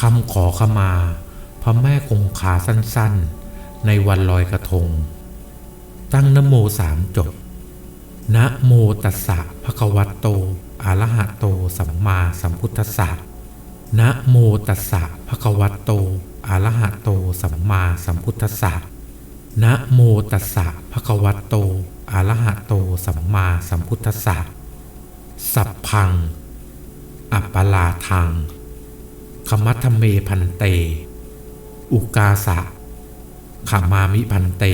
คำขอขมา พระแม่คงคาสั้นๆ ในวันลอยกระทง ตั้งนโมสามจบนะโมตัสสะภะคะวะโตอะระหะโตสัมมาสัมพุทธัสสะนะโมตัสสะภะคะวะโตอะระหะโตสัมมาสัมพุทธัสสะนะโมตัสสะภะคะวะโตอะระหะโตสัมมาสัมพุทธัสสะสัพพัง อัปปลาทัง ขมัทเมพันเต อุกาสะขมามิพันเต